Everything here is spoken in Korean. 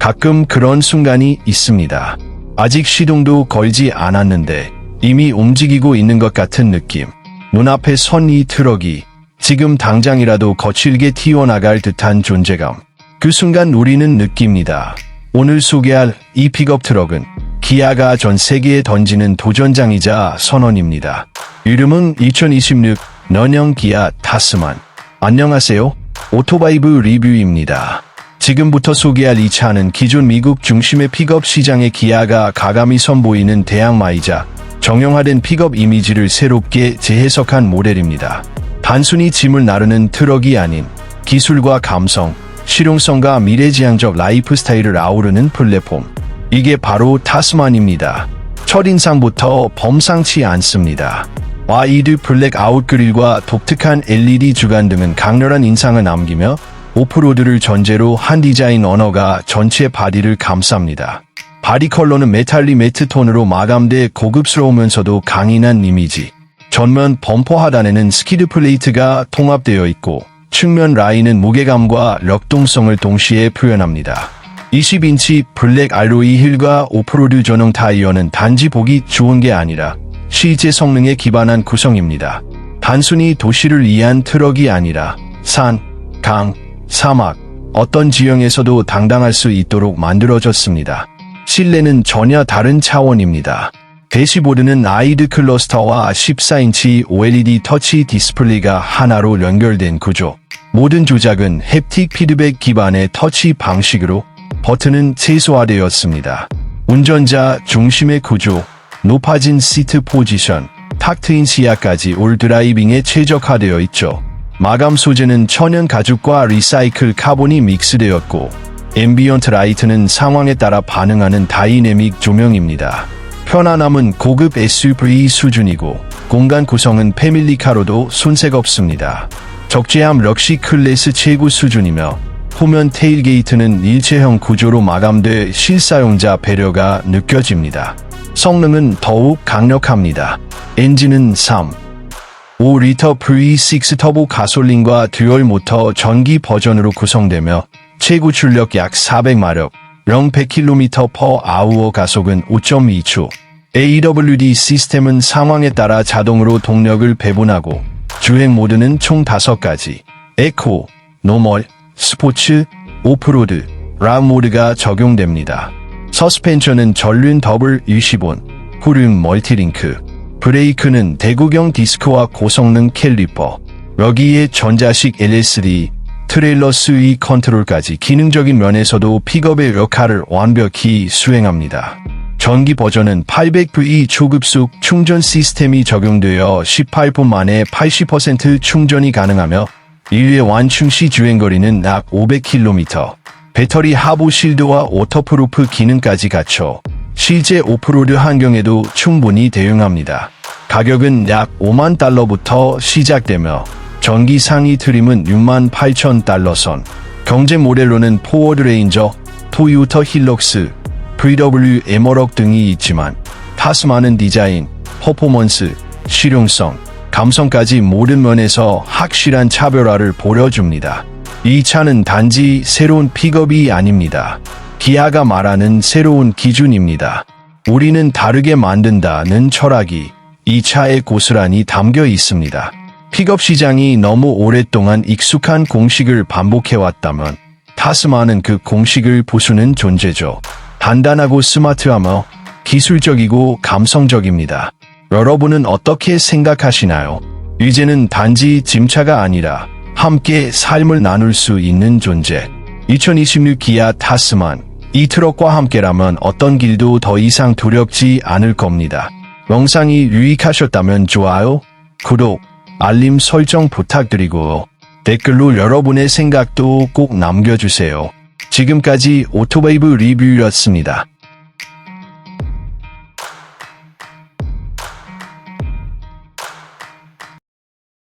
가끔 그런 순간이 있습니다. 아직 시동도 걸지 않았는데 이미 움직이고 있는 것 같은 느낌. 눈앞에 선 이 트럭이 지금 당장이라도 거칠게 튀어나갈 듯한 존재감. 그 순간 우리는 느낍니다. 오늘 소개할 이 픽업 트럭은 기아가 전 세계에 던지는 도전장이자 선언입니다. 이름은 2026 넌영 기아 타스만. 안녕하세요. 오토바이브 리뷰입니다. 지금부터 소개할 이 차는 기존 미국 중심의 픽업 시장의 기아가 가감히 선보이는 대항마이자 정형화된 픽업 이미지를 새롭게 재해석한 모델입니다. 단순히 짐을 나르는 트럭이 아닌 기술과 감성, 실용성과 미래지향적 라이프 스타일을 아우르는 플랫폼. 이게 바로 타스만입니다. 첫인상부터 범상치 않습니다. 와이드 블랙 아웃 그릴과 독특한 LED 주간 등은 강렬한 인상을 남기며 오프로드를 전제로 한 디자인 언어가 전체 바디를 감쌉니다. 바디 컬러는 메탈리 매트 톤으로 마감돼 고급스러우면서도 강인한 이미지. 전면 범퍼 하단에는 스키드 플레이트가 통합되어 있고 측면 라인은 무게감과 력동성을 동시에 표현합니다. 20인치 블랙 알로이 힐과 오프로드 전용 타이어는 단지 보기 좋은 게 아니라 실제 성능에 기반한 구성입니다. 단순히 도시를 위한 트럭이 아니라 산, 강, 사막, 어떤 지형에서도 당당할 수 있도록 만들어졌습니다. 실내는 전혀 다른 차원입니다. 대시보드는 아이드 클러스터와 14인치 OLED 터치 디스플레이가 하나로 연결된 구조. 모든 조작은 햅틱 피드백 기반의 터치 방식으로 버튼은 최소화되었습니다. 운전자 중심의 구조, 높아진 시트 포지션, 탁 트인 시야까지 올 드라이빙에 최적화되어 있죠. 마감 소재는 천연 가죽과 리사이클 카본이 믹스되었고, 앰비언트 라이트는 상황에 따라 반응하는 다이내믹 조명입니다. 편안함은 고급 SUV 수준이고, 공간 구성은 패밀리카로도 손색 없습니다. 적재함 럭시 클래스 최고 수준이며, 후면 테일게이트는 일체형 구조로 마감돼 실사용자 배려가 느껴집니다. 성능은 더욱 강력합니다. 엔진은 3, 5리터 V6 터보 가솔린과 듀얼 모터 전기 버전으로 구성되며 최고 출력 약 400마력, 0 100km per hour 가속은 5.2초. AWD 시스템은 상황에 따라 자동으로 동력을 배분하고 주행 모드는 총 5가지 에코, 노멀, 스포츠, 오프로드, 라 모드가 적용됩니다. 서스펜션은 전륜 더블 25온, 후륜 멀티링크, 브레이크는 대구경 디스크와 고성능 캘리퍼, 여기에 전자식 LSD, 트레일러 스위 컨트롤까지 기능적인 면에서도 픽업의 역할을 완벽히 수행합니다. 전기 버전은 800V 초급속 충전 시스템이 적용되어 18분 만에 80% 충전이 가능하며 1회 완충 시 주행거리는 약 500km. 배터리 하부 실드와 오터프루프 기능까지 갖춰 실제 오프로드 환경에도 충분히 대응합니다. 가격은 약 5만 달러부터 시작되며 전기 상위 트림은 6만 8천 달러 선, 경제 모델로는 포워드 레인저, 토요타 힐럭스, VW 에머럭 등이 있지만 타스만은 디자인, 퍼포먼스, 실용성, 감성까지 모든 면에서 확실한 차별화를 보여줍니다. 이 차는 단지 새로운 픽업이 아닙니다. 기아가 말하는 새로운 기준입니다. 우리는 다르게 만든다는 철학이 이 차에 고스란히 담겨 있습니다. 픽업 시장이 너무 오랫동안 익숙한 공식을 반복해왔다면 타스마는 그 공식을 부수는 존재죠. 단단하고 스마트하며 기술적이고 감성적입니다. 여러분은 어떻게 생각하시나요? 이제는 단지 짐차가 아니라 함께 삶을 나눌 수 있는 존재. 2026 기아 타스만. 이 트럭과 함께라면 어떤 길도 더 이상 두렵지 않을 겁니다. 영상이 유익하셨다면 좋아요, 구독, 알림 설정 부탁드리고 댓글로 여러분의 생각도 꼭 남겨주세요. 지금까지 오토바이브 리뷰였습니다.